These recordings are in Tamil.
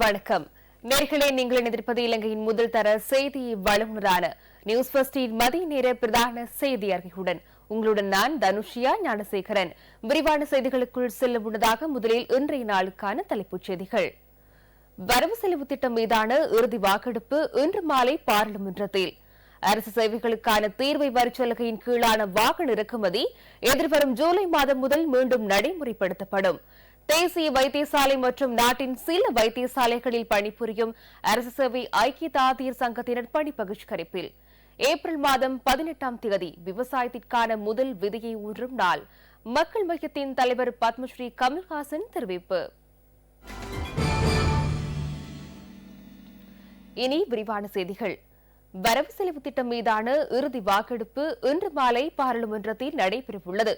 வணக்கம். நேர்களே நீங்கள் இணைந்திருப்பது இலங்கையின் முதல் தர செய்தி வழங்குனரான நியூஸ் பஸ்டின் மதிய நேர பிரதான செய்தி அறிக்கையுடன். உங்களுடன் நான் தனுஷியா ஞானசேகரன். விரிவான செய்திகளுக்குள் செல்ல முன்னதாக முதலில் இன்றைய நாளுக்கான தலைப்புச் செய்திகள். வரவு செலவு திட்டம் மீதான இறுதி வாக்கெடுப்பு இன்று மாலை பாராளுமன்றத்தில். அரசு சேவைகளுக்கான தீர்வை வரிச்சலுகையின் கீழான வாகன இறக்குமதி எதிர்வரும் ஜூலை மாதம் முதல் மீண்டும் நடைமுறைப்படுத்தப்படும். தேசிய வைத்தியசாலை மற்றும் நாட்டின் சில வைத்தியசாலைகளில் பணிபுரியும் அரசு சேவை ஐக்கிய தாதியர் சங்கத்தினர் பணி பகிஷ்கரிப்பில். ஏப்ரல் மாதம் பதினெட்டாம் தேதி விவசாயத்திற்கான முதல் விதியை ஊன்றும் நாள். மக்கள் மையத்தின் தலைவர் பத்மஸ்ரீ கமல்ஹாசன் தெரிவிப்பு. இனி விரிவான செய்திகள். வரவு செலவு திட்டம் மீதான இறுதி வாக்கெடுப்பு இன்று மாலை பாராளுமன்றத்தில் நடைபெறவுள்ளது.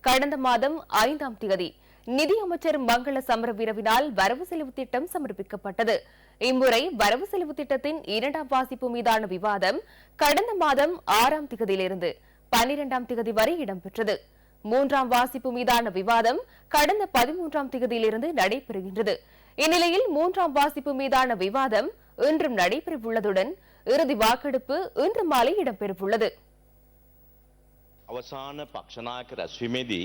கடந்த மாதம் ஐந்தாம் தேதி நிதியமைச்சர் மங்கள சமரவீரவினால் வரவு செலவு திட்டம் சமர்ப்பிக்கப்பட்டது இம்முறை வரவு செலவு திட்டத்தின் இரண்டாம் வாசிப்பு மீதான விவாதம் கடந்த மாதம் ஆறாம் திகதியிலிருந்து பன்னிரெண்டாம் திகதி வரை இடம்பெற்றது மூன்றாம் வாசிப்பு மீதான விவாதம் கடந்த பதிமூன்றாம் திகதியிலிருந்து நடைபெறுகின்றது இந்நிலையில் மூன்றாம் வாசிப்பு மீதான விவாதம் இன்றும் நடைபெறவுள்ளதுடன் இறுதி வாக்கெடுப்பு இன்று மாலை இடம்பெறவுள்ளது අවසාන පක්ෂනායක රැස්වීමේදී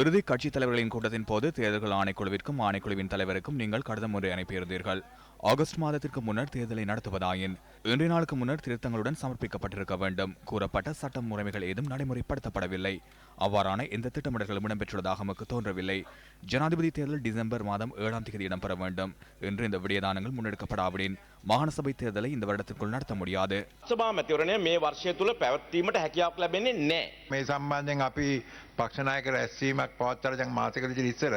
இறுதி கட்சித் தலைவர்களின் கூட்டத்தின் போது தேர்தல்கள் ஆணைக்குழுவிற்கும் ஆணைக்குழுவின் தலைவருக்கும் நீங்கள் கடிதம் ஒன்றை அனுப்பியிருந்தீர்கள். ஆகஸ்ட் மாதத்திற்கு முன்னர் தேர்தலை நடத்துவதாயின் இன்றைய நாளுக்கு முன்னர் திருத்தங்களுடன் சமர்ப்பிக்கப்பட்டிருக்க வேண்டும் கூறப்பட்ட சட்ட முறைமைகள் ஏதும் நடைமுறைப்படுத்தப்படவில்லை அவ்வாறான எந்த திட்டமிடல்களும் இடம்பெற்றுள்ளதாக நமக்கு தோன்றவில்லை ஜனாதிபதி தேர்தல் டிசம்பர் மாதம் ஏழாம் தேதி இடம்பெற வேண்டும் என்று இந்த விடயதானங்கள் முன்னெடுக்கப்படாவிடின் மாகாண சபை தேர்தலை இந்த வருடத்திற்குள் நடத்த முடியாது සභා මැතිවරණය මේ වර්ෂය තුළ පැවැත්වීමට හැකියාවක් ලැබෙන්නේ නෑ. මේ සම්බන්ධයෙන් අපි පක්ෂනායක රැස්වීමක් පවත්තර ජං මාසකලච ඉස්සර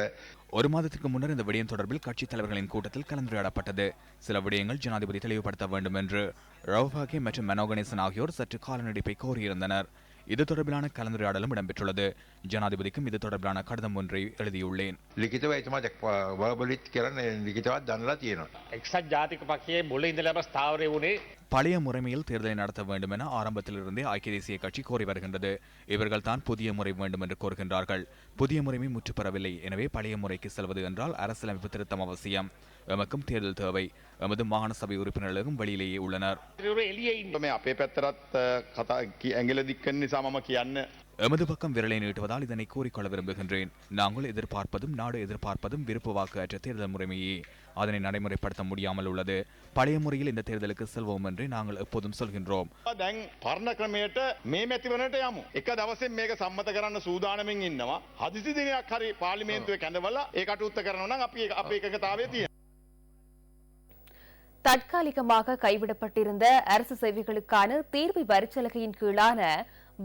ஒரு மாதத்திற்கு முன்னர் இந்த விடயம் தொடர்பில் கட்சித் தலைவர்களின் கூட்டத்தில் கலந்துரையாடப்பட்டது. சில விடயங்கள் ஜனாதிபதி தெளிவுபடுத்த வேண்டும் என்று ரவுபாகே மற்றும் மனோகணேசன் ஆகியோர் சற்று கால நீடிப்பை கோரியிருந்தனர். இது தொடர்பிலான கலந்துரையாடலும் இடம்பெற்றுள்ளது. ஜனாதிபதிக்கும் இது தொடர்பிலான கடிதம் ஒன்றை எழுதியுள்ளேன். லிఖිතව பழைய முறைமையில் தேர்தலை நடத்த வேண்டும் என ஆரம்பத்திலிருந்தே ஐக்கிய தேசிய கட்சி கோரி வருகின்றது. இவர்கள் தான் புதிய முறை வேண்டும் என்று கோருகின்றார்கள். புதிய முறைமை முற்றுப்பெறவில்லை எனவே பழைய முறைக்கு செல்வது என்றால் அரசியலமைப்பு திருத்தம் அவசியம். எமக்கும் தேர்தல் தேவை. எமது மாகாண சபை உறுப்பினர்களும் வெளியிலேயே உள்ளனர். ත්‍රිවර එලිය ඉන්න මේ අපේ පැත්තරත් අ, කතා කි- ඇඟිල දික්කන නිසා මම කියන්න எமது பக்கம் விரலை நீட்டுவதால் இதனை கூறிக்கொள்ள விரும்புகின்றேன் நாங்கள் எதிர்பார்ப்பதும் நாடு எதிர்பார்ப்பதும் விருப்பு வாக்கு அற்ற தேர்தல் முறைமையே அதனை நடைமுறைப்படுத்த முடியாமல் உள்ளது பழைய முறையில் இந்த தேர்தலுக்கு செல்வோம் என்று நாங்கள் எப்போதும் சொல்கின்றோம் දැන් පරණ ක්‍රමයට මේ මැතිවනට යමු එක දවසෙන් මේක සම්මත කරන්න සූදානමින් ඉන්නවා හදිසි දිනයක් හරි පාලිමේන්තුව කැඳවල ඒ කටයුත්ත කරනවා නම් අපි අපේ එකතාවේ තියෙන தற்காலிகமாக கைவிடப்பட்டிருந்த அரசு சேவைகளுக்கான தீர்வை வரிச்சலுகையின் கீழான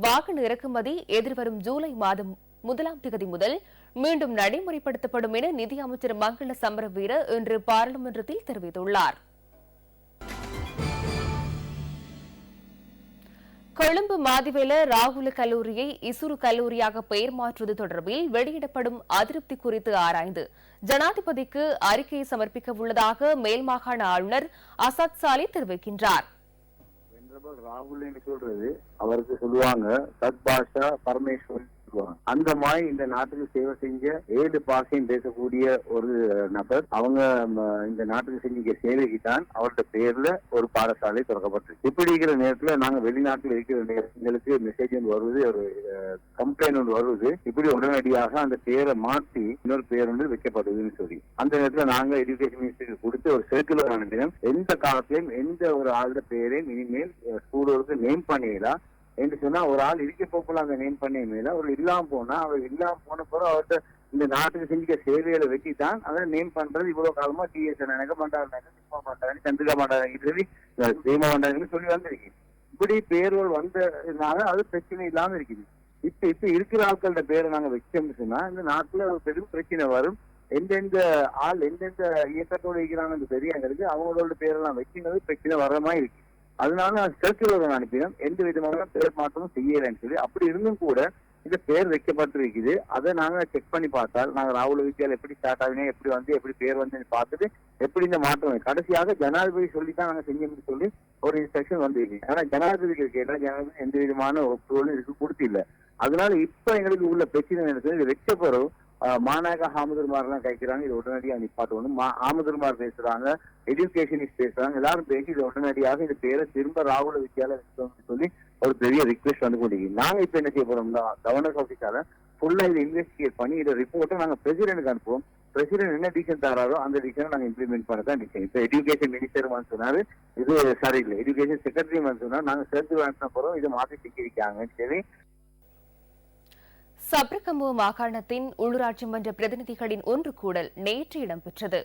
வாகன இறக்குமதி எதிர்வரும் ஜூலை மாதம் முதலாம் தேதி முதல் மீண்டும் நடைமுறைப்படுத்தப்படும் என நிதி அமைச்சர் மங்கள சமரவீர இன்று பாராளுமன்றத்தில் தெரிவித்துள்ளார். கொழும்பு மாதிவேல ராகுல கல்லூரியை இசுரு கல்லூரியாக பெயர் மாற்றுவது தொடர்பில் வெளியிடப்படும் அதிருப்தி குறித்து ஆராய்ந்து ஜனாதிபதிக்கு அறிக்கையை சமர்ப்பிக்க உள்ளதாக மேல் மாகாண ஆளுநர் அசாத் சாலி தெரிவிக்கின்றார். ராகுல் சொல்றது. அவருக்கு சொல்லுவாங்க சத் பாஷா பரமேஸ்வரன் சொல்லுவாங்க அந்த மாதிரி இந்த நாட்டுக்கு சேவை செஞ்ச ஏழு பாஷையும் பேசக்கூடிய ஒரு நபர் அவங்க இந்த நாட்டுக்கு செஞ்ச சேவைக்கு தான் அவரோட பேர்ல ஒரு பாடசாலை திறக்கப்பட்டிருக்கு. இப்படி இருக்கிற நேரத்துல நாங்க வெளிநாட்டுல இருக்கிற நேரங்களுக்கு மெசேஜ் ஒன்று வருது ஒரு கம்ப்ளைண்ட் ஒன்று வருது. இப்படி உடனடியாக அந்த பேரை மாற்றி இன்னொரு பேர் ஒன்று வைக்கப்படுதுன்னு சொல்லி. அந்த நேரத்துல நாங்க எஜுகேஷன் மினிஸ்டருக்கு கொடுத்து ஒரு சர்க்குலர் அனுப்பினோம் எந்த காலத்திலும் எந்த ஒரு ஆளோட பேரையும் இனிமேல் ஸ்கூலோருக்கு நேம் பண்ணிடலாம். என்று சொன்னா ஒரு ஆள் இருக்க போக்குள்ள அந்த நேம் பண்ண மேல அவர் இல்லாம போனா அவர் இல்லாம போன பிறகு அவர்கிட்ட இந்த நாட்டுக்கு செஞ்சுக்க சேவைகளை வெட்டித்தான் தான் அதை நேம் பண்றது இவ்வளவு காலமா டிஎஸ் எனக்கு மாட்டாங்க சிம்மா மாட்டாங்க சந்திரிகா பண்றாங்க சொல்லி சீமா மாட்டாங்கன்னு சொல்லி வந்திருக்கு. இப்படி பேர்கள் வந்ததுனால அது பிரச்சனை இல்லாம இருக்குது. இப்ப இப்ப இருக்கிற ஆட்களோட பேரை நாங்க வச்சோம்னு சொன்னா இந்த நாட்டுல ஒரு பெரும் பிரச்சனை வரும். எந்தெந்த ஆள் எந்தெந்த இயக்கத்தோட இருக்கிறாங்கன்னு தெரியும் அவங்களோட பேரெல்லாம் வச்சுனது பிரச்சனை வர்ற மாதிரி இருக்கு. அதனால நான் சர்க்குலர் அனுப்பினோம் எந்த விதமான பேர் மாற்றமும் செய்யலைன்னு சொல்லி அப்படி இருந்தும் கூட இந்த பேர் வைக்கப்பட்டிருக்குது. அதை நாங்க செக் பண்ணி பார்த்தால் நாங்க ராகுல் வித்யால் எப்படி ஸ்டார்ட் ஆகினே எப்படி வந்து எப்படி பேர் வந்து பார்த்துட்டு எப்படி இந்த மாற்றம் கடைசியாக ஜனாதிபதி சொல்லி தான் நாங்க செஞ்சோம்னு சொல்லி ஒரு இன்ஸ்ட்ரக்ஷன் வந்திருக்கு. ஆனா ஜனாதிபதிக்கு கேட்டால் ஜனாதிபதி எந்த விதமான ஒப்புதலும் இதுக்கு இல்லை அதனால இப்ப எங்களுக்கு உள்ள பிரச்சனை என்ன இது வெச்ச பிறகு மாநாயக ஹாமதுர்மாரெல்லாம் கைக்கிறாங்க இது உடனடியாக நிப்பாட்டணும். ஆமதுர்மார் பேசுறாங்க. எஜுகேஷனிஸ்ட் பேசுறாங்க. எல்லாரும் பேசி இது உடனடியாக இந்த பேரை திரும்ப ராகுல வித்யாலயா சொல்லி ஒரு பெரிய ரிக்வெஸ்ட் வந்து கொண்டிருக்கு. நாங்க இப்ப என்ன செய்ய போறோம்னா கவர்னர் ஆஃபீஸால ஃபுல்லா இதை இன்வெஸ்டிகேட் பண்ணி இதை ரிப்போர்ட்டை நாங்க பிரசிடென்ட்க்கு அனுப்புவோம். பிரசிடென்ட் என்ன டிசிஷன் தராரோ அந்த டிசிஷனை நாங்க இம்ப்ளிமெண்ட் பண்ண தான் டிசிஷன் இப்ப எஜுகேஷன் மினிஸ்டர் வந்து சொன்னாரு இது சரியில்லை எஜுகேஷன் செக்ரட்டரி வந்து சொன்னாரு நாங்க சேர்த்து வேண்டாம் போறோம் இதை மாத்தி சிக்கிருக்காங்கன்னு சொல்லி சப்ரகம்பு மாகாணத்தின் உள்ளூராட்சி மன்ற பிரதிநிதிகளின் ஒன்று கூடல் நேற்று இடம்பெற்றது.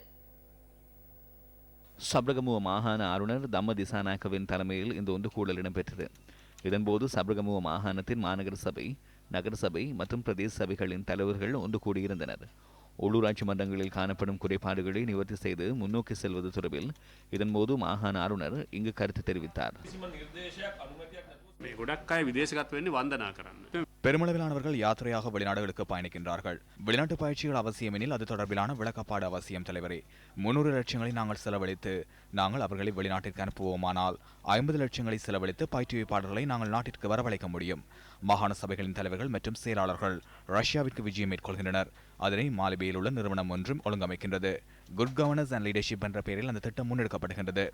சப்ரகமுவ மாகாண ஆளுநர் தம்ம திசானாக்கவின் தலைமையில் இந்த ஒன்று கூடல் இடம்பெற்றது. இதன்போது சப்ரகமுவ மாகாணத்தின் மாநகர சபை நகரசபை மற்றும் பிரதேச சபைகளின் தலைவர்கள் ஒன்று கூடியிருந்தனர். உள்ளூராட்சி மன்றங்களில் காணப்படும் குறைபாடுகளை நிவர்த்தி செய்து முன்னோக்கி செல்வது தொடர்பில் இதன்போது மாகாண ஆளுநர் இங்கு கருத்து தெரிவித்தார். මේ ගොඩක් අය විදේශගත් වෙන්නේ වන්දනා කරන්න. பெருமளவிலானவர்கள் யாத்திரையாக வெளிநாடுகளுக்கு பயணிக்கின்றார்கள் வெளிநாட்டு பயிற்சிகள் அவசியம் எனில் அது தொடர்பிலான விளக்கப்பாடு அவசியம் தலைவரே முன்னூறு லட்சங்களை நாங்கள் செலவழித்து நாங்கள் அவர்களை வெளிநாட்டிற்கு அனுப்புவோமானால் ஐம்பது லட்சங்களை செலவழித்து பயிற்றுவிப்பாளர்களை நாங்கள் நாட்டிற்கு வரவழைக்க முடியும் மாகாண சபைகளின் தலைவர்கள் மற்றும் செயலாளர்கள் ரஷ்யாவிற்கு விஜயம் மேற்கொள்கின்றனர் அதனை மாலிபியில் உள்ள நிறுவனம் ஒன்றும் ஒழுங்கமைக்கின்றது. குட் கவர்னன்ஸ் அண்ட் லீடர்ஷிப் என்ற பெயரில் அந்த திட்டம் முன்னெடுக்கப்படுகின்றது.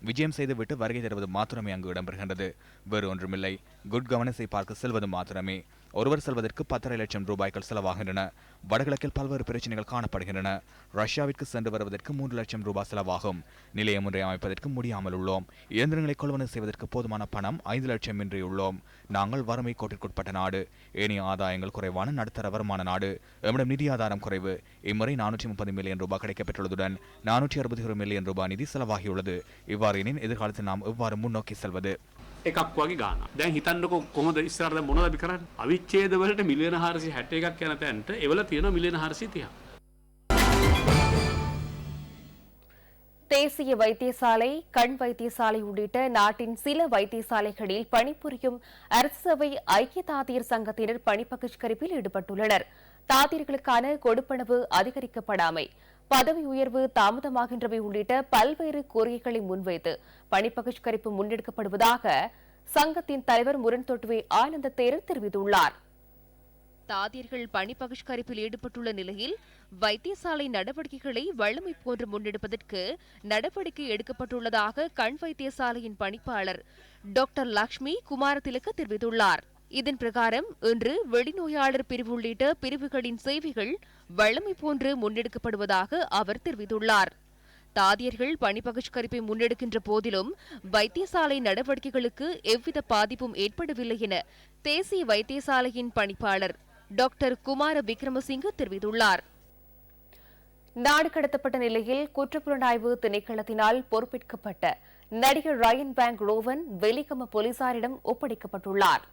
விஜயம் செய்துவிட்டு வருகை தருவது மாத்திரமே அங்கு இடம்பெறுகின்றது. வேறு ஒன்றுமில்லை. குட் கவர்னன்ஸை பார்க்க செல்வது மாத்திரமே. ஒருவர் செல்வதற்கு பத்தரை லட்சம் ரூபாய்கள் செலவாகின்றன. வடகிழக்கில் பல்வேறு பிரச்சனைகள் காணப்படுகின்றன. ரஷ்யாவிற்கு சென்று வருவதற்கு மூன்று லட்சம் ரூபாய் செலவாகும். நிலையம் ஒன்றை அமைப்பதற்கு முடியாமல் உள்ளோம். இயந்திரங்களை கொள்வனை செய்வதற்கு போதுமான பணம் ஐந்து லட்சம் இன்றி உள்ளோம். நாங்கள் வறுமை கோட்டிற்குட்பட்ட நாடு. ஏனைய ஆதாயங்கள் குறைவான நடுத்தர வருமான நாடு. எம்மிடம் நிதி ஆதாரம் குறைவு. இம்முறை நானூற்றி முப்பது மில்லியன் ரூபாய் கிடைக்கப்பெற்றுள்ளதுடன் நானூற்றி அறுபத்தி ஒரு மில்லியன் ரூபாய் நிதி செலவாகியுள்ளது. இவ்வாறு எனின் எதிர்காலத்தில் நாம் எவ்வாறு முன்னோக்கி செல்வது? එකක් වගේ ගාන දැන් හිතන්නකො කොහොද ඉස්සරද මොනද අපි කරන්න අවිච්චේදවලට මිලියන හාරසි හැට එකක් යන තැන්ට එවල තියෙන මිලියන හරසි තිය தேசிய வைத்தியசாலை கண் வைத்தியசாலை உள்ளிட்ட நாட்டின் சில வைத்தியசாலைகளில் பணிபுரியும் அரசு சேவை ஐக்கிய தாதியர் சங்கத்தினர் பணி பகிஷ்கரிப்பில் ஈடுபட்டுள்ளனர் தாதியர்களுக்கான கொடுப்பனவு அதிகரிக்கப்படாமை பதவி உயர்வு தாமதமாகின்றவை உள்ளிட்ட பல்வேறு கோரிக்கைகளை முன்வைத்து பணிப்பகிஷ்கரிப்பு முன்னெடுக்கப்படுவதாக சங்கத்தின் தலைவர் முரண்தொட்டுவே ஆனந்த தேரர் தெரிவித்துள்ளார். தாதியர்கள் பணி பகிஷ்கரிப்பில் ஈடுபட்டுள்ள நிலையில் வைத்தியசாலை நடவடிக்கைகளை வலிமை போன்று முன்னெடுப்பதற்கு நடவடிக்கை எடுக்கப்பட்டுள்ளதாக கண் வைத்தியசாலையின் பணிப்பாளர் டாக்டர் லக்ஷ்மி குமாரதிலக்க தெரிவித்துள்ளார். இதன் பிரகாரம் இன்று வெளிநோயாளர் பிரிவு உள்ளிட்ட பிரிவுகளின் சேவைகள் வழமை போன்று முன்னெடுக்கப்படுவதாக அவர் தெரிவித்துள்ளார். தாதியர்கள் பணிப்பகிஷ்கரிப்பை முன்னெடுக்கின்ற போதிலும் வைத்தியசாலை நடவடிக்கைகளுக்கு எவ்வித பாதிப்பும் ஏற்படவில்லை என தேசிய வைத்தியசாலையின் பணிப்பாளர் டாக்டர் குமார விக்ரமசிங்க தெரிவித்துள்ளார். நாடு கடத்தப்பட்ட நிலையில் குற்றப்புலனாய்வு திணைக்களத்தினால் பொறுப்பேற்கப்பட்ட நடிகர் ரயன் பேங்க் ரோவன் வெலிகம போலீசாரிடம் ஒப்படைக்கப்பட்டுள்ளார்.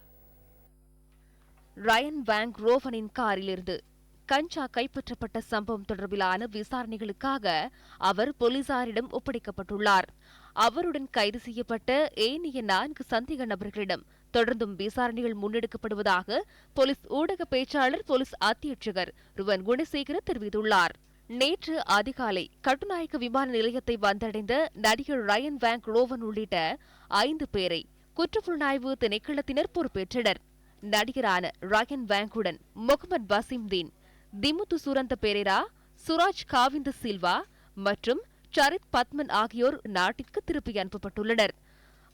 Ryan bank ரோவனின் காரிலிருந்து. கஞ்சா கைப்பற்றப்பட்ட சம்பவம் தொடர்பிலான விசாரணைகளுக்காக அவர் போலீசாரிடம் ஒப்படைக்கப்பட்டுள்ளார். அவருடன் கைது செய்யப்பட்ட ஏனைய நான்கு சந்தேக நபர்களிடம் தொடர்ந்தும் விசாரணைகள் முன்னெடுக்கப்படுவதாக போலீஸ் ஊடக பேச்சாளர் போலீஸ் அத்தியட்சகர் ருவன் குணசேகர தெரிவித்துள்ளார். நேற்று அதிகாலை கட்டுநாயக்க விமான நிலையத்தை வந்தடைந்த நடிகர் ரயன் வேங்க் ரோவன் உள்ளிட்ட ஐந்து பேரை குற்றப்புலனாய்வு திணைக்களத்தினர் பொறுப்பேற்றனர். நடிகரான ரயன் வேங்குடன் முகமது பசிம்தீன் திமுத்து சுரந்த பெரேரா சுராஜ் காவிந்த சில்வா மற்றும் சரித் பத்மன் ஆகியோர் நாட்டிற்கு திருப்பி அனுப்பப்பட்டுள்ளனர்.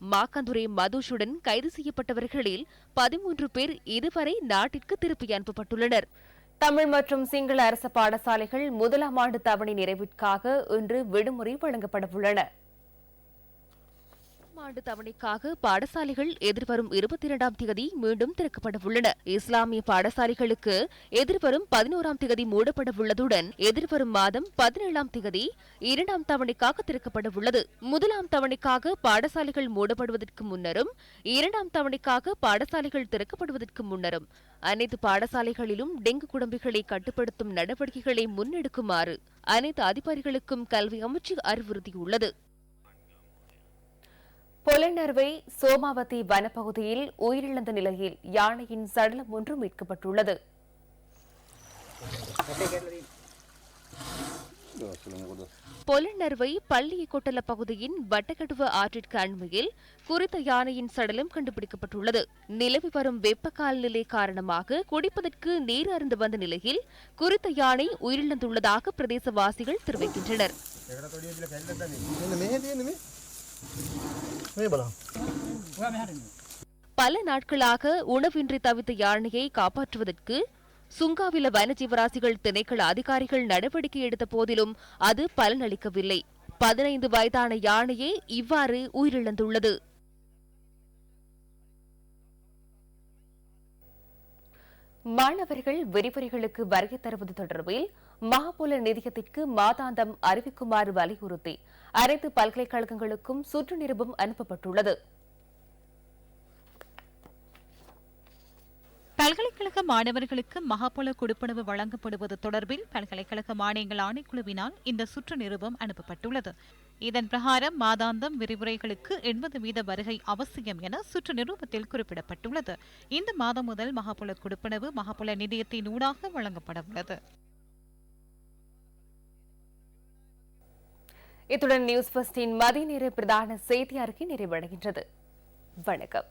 மாக்கந்துரை மதுஷுடன் கைது செய்யப்பட்டவர்களில் பதிமூன்று பேர் இதுவரை நாட்டிற்கு திருப்பி அனுப்பப்பட்டுள்ளனர். தமிழ் மற்றும் சிங்கள அரசு பாடசாலைகள் முதலாம் ஆண்டு தவணை நிறைவிற்காக இன்று விடுமுறை வழங்கப்பட உள்ளன ஆண்டு தவணைக்காக பாடசாலைகள் எதிர்வரும் இருபத்தி இரண்டாம் தேதி மீண்டும் திறக்கப்பட உள்ளன இஸ்லாமிய பாடசாலைகளுக்கு எதிர்வரும் பதினோராம் தேதி மூடப்பட உள்ளதுடன் எதிர்வரும் மாதம் பதினேழாம் தேதி இரண்டாம் தவணைக்காக திறக்கப்பட உள்ளது முதலாம் தவணைக்காக பாடசாலைகள் மூடப்படுவதற்கு முன்னரும் இரண்டாம் தவணைக்காக பாடசாலைகள் திறக்கப்படுவதற்கு முன்னரும் அனைத்து பாடசாலைகளிலும் டெங்கு குடம்பிகளை கட்டுப்படுத்தும் நடவடிக்கைகளை முன்னெடுக்குமாறு அனைத்து அதிகாரிகளுக்கும் கல்வி அமைச்சு அறிவுறுத்தியுள்ளது. பொலனர்வை சோமாவதி வனப்பகுதியில் உயிரிழந்த நிலையில் யானையின் சடலம் ஒன்று மீட்கப்பட்டுள்ளது. பொலனர்வை பள்ளிய கொட்டல பகுதியின் வட்டக்கடுவ ஆற்றிற்கு அண்மையில் குறித்த யானையின் சடலம் கண்டுபிடிக்கப்பட்டுள்ளது. நிலவி வரும் வெப்ப காலநிலை காரணமாக குடிப்பதற்கு நீர் அருந்து வந்த நிலையில் குறித்த யானை உயிரிழந்துள்ளதாக பிரதேசவாசிகள் தெரிவிக்கின்றனர். பல. நாட்களாக உணவின்றி தவித்த யானையை காப்பாற்றுவதற்கு சுங்காவில வனஜீவராசிகள் திணைக்கள அதிகாரிகள் நடவடிக்கை எடுத்த போதிலும் அது பலனளிக்கவில்லை. பதினைந்து வயதான யானையே இவ்வாறு உயிரிழந்துள்ளது. மாணவர்கள் விரிவுரைகளுக்கு வருகை தருவது தொடர்பில் மகாபுல நிதியத்திற்கு மாதாந்தம் அறிவிக்குமாறு வலியுறுத்தி அனைத்து பல்கலைக்கழகங்களுக்கும் சுற்று நிருபம் அனுப்பப்பட்டுள்ளது. பல்கலைக்கழக மாணவர்களுக்கு மகாபல கொடுப்பனவு வழங்கப்படுவது தொடர்பில் பல்கலைக்கழக மானியங்கள் ஆணைக்குழுவினால் இந்த சுற்று நிருபம் அனுப்பப்பட்டுள்ளது. இதன் பிரகாரம் மாதாந்தம் விரிவுரைகளுக்கு எண்பது வீத வருகை அவசியம் என சுற்று நிரூபத்தில் குறிப்பிடப்பட்டுள்ளது. இந்த மாதம் முதல் மகாபல கொடுப்பனவு மகாபல நிதியத்தின் ஊடாக வழங்கப்பட உள்ளது. இத்துடன் நியூஸ் ஃபர்ஸ்டின் மதிய நேர பிரதான செய்தி அறிக்கை நிறைவடைகின்றது. வணக்கம்.